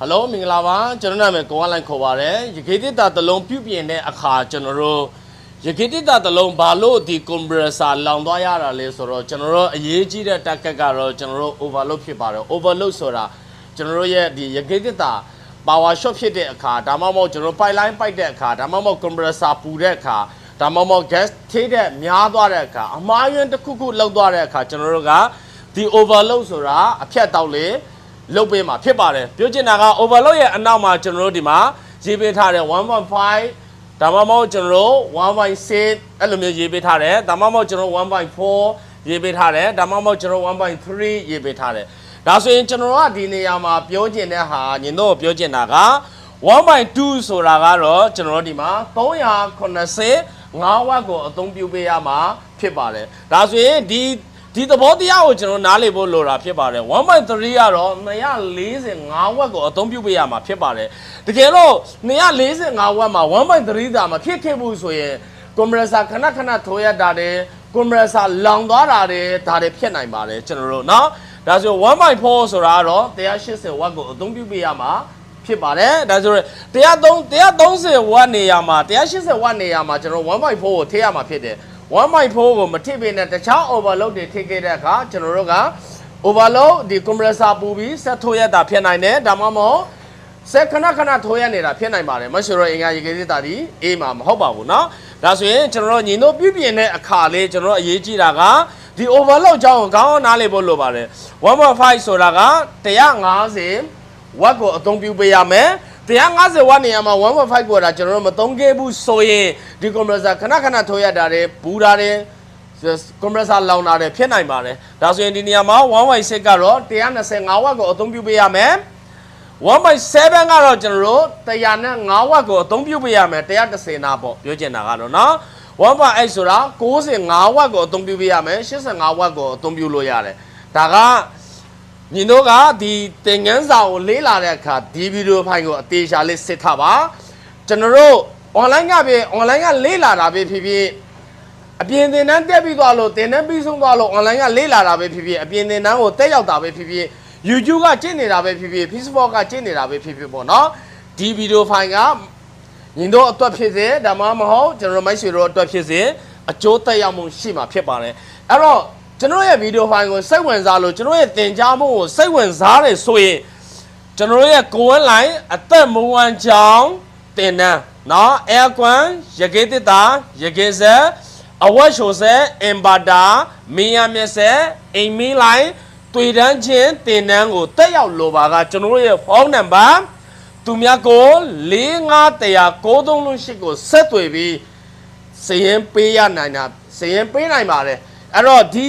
ဟယ်လိုမင်္ဂလာပါကျွန်တော်နာမည်ကိုဝမ်းလိုက်ခေါ်ပါတယ်ရခေတိတာတစ်လုံးပြုပြင်တဲ့အခါကျွန်တော်တို့ရခေတိတာတစ်လုံးဘာလို့ဒီကွန်ပရက်ဆာလောင်သွားရတာလဲဆိုတော့ကျွန်တော်တို့အရေးကြီးတဲ့တက်ကက်ကတော့ကျွန်တော်တို့ overload ဖြစ်ပါတယ် overload ဆိုတာကျွန်တော်တို့ရဲ့ဒီရခေတိတာ power short ဖြစ်တဲ့အခါဒါမှမဟုတ်ကျွန်တော် pipeline ပိုက်တဲ့အခါဒါမှမဟုတ် compressor ပူတဲ့အခါဒါမှမဟုတ် gas ထိတဲ့များသွားတဲ့အခါအမှားယွင်းတစ်ခုခုလောက်သွားတဲ့အခါကျွန်တော်တို့ကဒီ overload ဆိုတာအဖြတ်တောက်လေ လုတ်ပေးမှာဖြစ်ပါတယ်ပြောချင်တာက overload ရဲ့အနောက်မှာကျွန်တော်တို့ဒီမှာရေးပေးထားတယ်1.5ဒါမှမဟုတ်ကျွန်တော်တို့1.6အဲ့လိုမျိုးရေးပေးထားတယ်ဒါမှမဟုတ်ကျွန်တော်တို့1.4ရေးပေးထားတယ်ဒါမှမဟုတ်ကျွန်တော်တို့1.3ရေးပေးထားတယ်ဒါဆိုရင်ကျွန်တော်တို့ကဒီနေရာမှာပြောချင်တဲ့ဟာညီတို့ပြောချင်တာက1.2ဆိုတာကတော့ကျွန်တော်တို့ဒီမှာ380 5ဝက်ကိုအသုံးပြုပေးရမှာဖြစ်ပါတယ်ဒါဆိုရင်ဒီ ဒီသဘောတရားကိုကျွန်တော်နားလည်ဖို့လိုတာဖြစ်ပါတယ်1.3ကတော့245ဝက်ကိုအသုံးပြုပေးရမှာဖြစ်ပါတယ်တကယ်တော့245ဝက်မှာ1.3သာမဖြစ်ခဲ့ဘူးဆိုရင်ကွန်ပရက်ဆာခဏခဏထိုးရတာတယ်ကွန်ပရက်ဆာလောင်သွားတာတယ်ဒါတွေဖြစ်နိုင်ပါတယ်ကျွန်တော်တို့เนาะဒါဆို1.4ဆိုတာကတော့180ဝက်ကိုအသုံးပြုပေးရမှာဖြစ်ပါတယ်ဒါဆိုရင်130 130ဝက်နေရာမှာ180ဝက်နေရာမှာကျွန်တော်1.4ကိုထည့်ရမှာဖြစ်တယ် 1.4ကိုမထည့်ပေးနဲ့တခြား overload တွေထည့်ခဲ့တဲ့အခါကျွန်တော်တို့က overload ဒီ compressor ပူပြီးဆက်ထိုးရတာဖြစ်နိုင်တယ်ဒါမှမဟုတ်ဆက်ခဏခဏထိုးရနေတာဖြစ်နိုင်ပါတယ်မရှိတော့အင်္ဂါရေကေးတာဒီအေးမှာမဟုတ်ပါဘူးเนาะဒါဆိုရင်ကျွန်တော်တို့ညီတို့ပြုပြင်တဲ့အခါလေးကျွန်တော်တို့အရေးကြီးတာကဒီ overload အကြောင်းကိုခေါင်းအောင်နားလည်ဖို့လိုပါတယ်1.5ဆိုတာက150 ဝက်ကိုအသုံးပြုပေးရမယ် 150ဝတ်နေရာမှာ1.5ကိုတာကျွန်တော်တို့မသုံးခဲ့ဘူးဆိုရင်ဒီကွန်ပရက်ဆာခဏခဏထိုးရတာတယ်ဘူးတာတယ်ကွန်ပရက်ဆာလောင်တာတယ်ဖြစ်နိုင်ပါတယ်ဒါဆိုရင်ဒီနေရာမှာ1.6ကတော့125ဝတ်ကိုအသုံးပြုပေးရမယ်1.7ကတော့ကျွန်တော်တို့105ဝတ်ကိုအသုံးပြုပေးရမယ်130နာပေါ့ပြောချင်တာကတော့နော်1.8ဆိုတာ95ဝတ်ကိုအသုံးပြုပေးရမယ်85ဝတ်ကိုအသုံးပြုလို့ရတယ်ဒါက ညီတို့ကဒီသင်ငန်းစာကိုလေးလာတဲ့အခါဒီဗီဒီယိုဖိုင်ကိုအသေးချာလေးစစ်ထားပါကျွန်တော်တို့ online ကပဲ online ကလေးလာတာပဲဖြစ်ဖြစ်အပြင်သင်တန်းတက်ပြီးသွားလို့သင်တန်းပြီးဆုံးသွားလို့ online ကလေးလာတာပဲဖြစ်ဖြစ်အပြင်သင်တန်းကိုတက်ရောက်တာပဲဖြစ်ဖြစ် YouTube ကကျင့်နေတာပဲဖြစ်ဖြစ် Facebook ကကျင့်နေတာပဲဖြစ်ဖြစ်ပေါ့နော်ဒီဗီဒီယိုဖိုင်ကညီတို့အတွက်ဖြစ်စေဒါမှမဟုတ်ကျွန်တော်တို့မိုက်ဆွေတို့အတွက်ဖြစ်စေအကျိုးသက်ရောက်မှုရှိမှာဖြစ်ပါတယ်အဲ့တော့ ကျွန်တော်ရဲ့ဗီဒီယိုဖိုင်ကိုစိတ်ဝင်စားလို့ကျွန်တော်ရဲ့သင်ကြားမှုကိုစိတ်ဝင်စားတယ်ဆိုရင်ကျွန်တော်ရဲ့ကိုဝန်းလိုင်းအသက်မဝမ်းကြောင်းတင်နန်းနော်အဲကွမ်ရကေတစ်တာရကေဆက်အဝတ်လျှိုဆက်အင်ဘာတာမင်းရမျက်ဆက်အိမ်မီလိုင်းတွေ့တန်းချင်းတင်နန်းကိုတက်ရောက်လိုပါကကျွန်တော်ရဲ့ဖုန်းနံပါတ်သူများကို4538ကိုဆက်သွယ်ပြီးစရင်ပေးရနိုင်တာစရင်ပေးနိုင်ပါတယ် အဲ့တော့ဒီ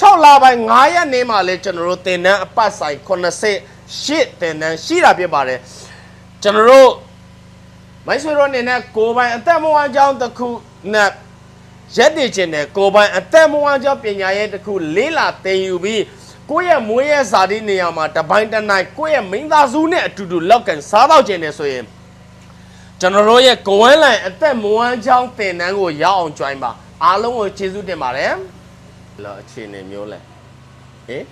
6လပိုင်း9ရက်နေမှာလဲကျွန်တော်တို့တင်တန်းအပတ်ဆိုင်88တင်တန်းရှိတာဖြစ်ပါတယ်ကျွန်တော်တို့မိုင်းဆွေတို့အနေနဲ့ကိုယ်ပိုင်အသက်မွေးကြောင်းတစ်ခုနဲ့ရက်တည်ခြင်းနဲ့ကိုယ်ပိုင်အသက်မွေးကြောင်းပညာရေးတစ်ခုလေးလာသင်ယူပြီးကိုယ့်ရဲ့မွေးရဲ့ဇာတိနေရာမှာတပိုင်းတစ်နိုင်ကိုယ့်ရဲ့မိသားစုနဲ့အတူတူလောက်ကန်စားတော့ခြင်းနဲ့ဆိုရင်ကျွန်တော်တို့ရဲ့ကိုဝန်းလိုင်အသက်မွမ်းချောင်းတင်တန်းကိုရအောင် join ပါအားလုံးကိုကျေးဇူးတင်ပါတယ် လောအခြေအနေမျိုးလဲဟေး